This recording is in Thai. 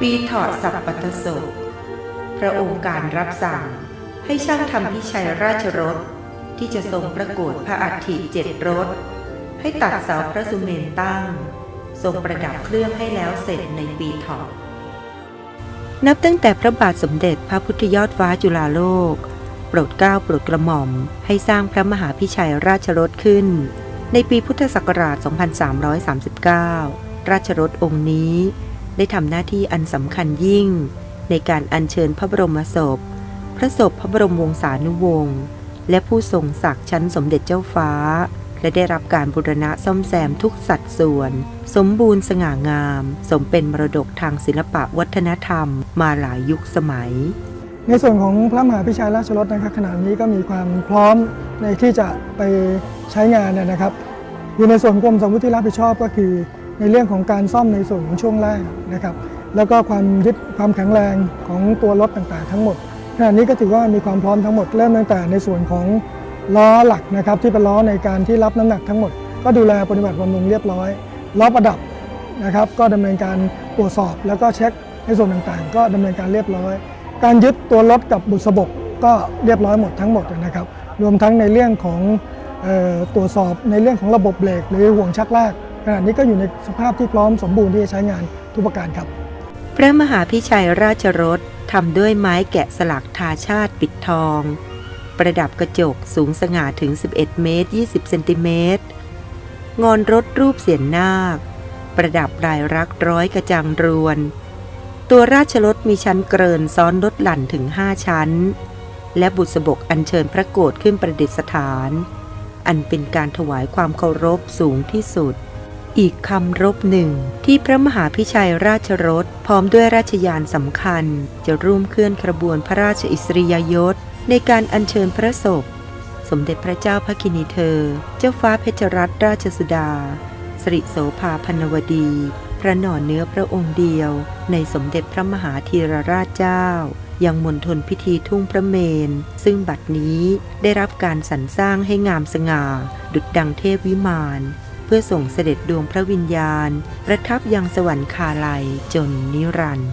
ปีถอดสัพปัตโศกพระองค์การรับสั่งให้ช่างทำพิชัยราชรถ ที่จะทรงประกวดพระอัฐิเจ็ดรถ ให้ตัดเสาพระสุเมนตั้ง ทรงประดับเครื่องให้แล้วเสร็จในปีถอดนับตั้งแต่พระบาทสมเด็จพระพุทธยอดฟ้าจุฬาโลก โปรดเกล้าโปรดกระหม่อมให้สร้างพระมหาพิชัยราชรถขึ้น ในปีพุทธศักราช 2339 ราชรถองค์นี้ ได้ทำหน้าที่อันสำคัญยิ่ง ในการอัญเชิญพระบรมศพ พระศพพระบรมวงศานุวงศ์และผู้ทรงศักดิ์ชั้นสมเด็จเจ้าฟ้า และได้รับการบูรณะซ่อมแซมทุกสัดส่วน สมบูรณ์สง่างาม สมเป็นมรดกทางศิลปะวัฒนธรรม มาหลายยุคสมัย ในส่วนของพระมหาพิชัยราชรถนะครับขณะนี้ก็มีความพร้อมในที่จะไปใช้งานเนยนะครับอยู่ในส่วนกรมสมมุติที่รับผิดชอบก็คือ ในเรื่องของการซ่อมในส่วนของช่วงล่างนะครับ แล้วก็ความยึดความแข็งแรงของตัวรถต่างๆ ทั้งหมดขณะนี้ก็ถือว่ามีความพร้อมทั้งหมดเริ่มตั้งแต่ในส่วนของล้อหลักนะครับที่เป็นล้อในการที่รับน้ำหนักทั้งหมด ก็ดูแลปฏิบัติบำรุงเรียบร้อยล้อประดับนะครับ ก็ดำเนินการตรวจสอบแล้วก็เช็คในส่วนต่างๆ ก็ดำเนินการเรียบร้อย การยึดตัวรถกับบุษบกก็เรียบร้อยหมดทั้งหมดนะครับ รวมทั้งในเรื่องของออตรวจสอบในเรื่องของระบบเบรกหรือห่วงชักลาก ขณะนี้ก็อยู่ในสภาพที่พร้อมสมบูรณ์ที่จะใช้งานทุกประการครับ พระมหาพิชัยราชรถทำด้วยไม้แกะสลักทาชาติปิดทอง ประดับกระจกสูงสง่าถึง 11 เมตร 20 เซนติเมตรงอนรถรูปเสียนนาค ประดับลายรักร้อยกระจังรวน ตัวราชรถมีชั้นเกินซ้อนรถหลั่นถึง5ชั้น และบุษบกอัญเชิญพระโกรธขึ้นประดิษฐาน อันเป็นการถวายความเคารพสูงที่สุด อีกคำรบหนึ่ง ที่พระมหาพิชัยราชรถ พร้อมด้วยราชยานสำคัญ จะร่วมเคลื่อนขบวนพระราชอิสริยยศ ในการอัญเชิญพระศพ สมเด็จพระเจ้าพระกินีเธอ เจ้าฟ้าเพชรรัตนราชสุดา สริโสภาพันวดี พระหน่อเนื้อพระองค์เดียว ในสมเด็จพระมหาธีรราชเจ้ายังมณฑลพิธีทุ่งพระเมน ซึ่งบัดนี้ได้รับการสรรสร้างให้งามสง่า ดุจดังเทพวิมาน เพื่อส่งเสด็จดวงพระวิญญาณ ประทับยังสวรรคาลัยจนนิรันดร์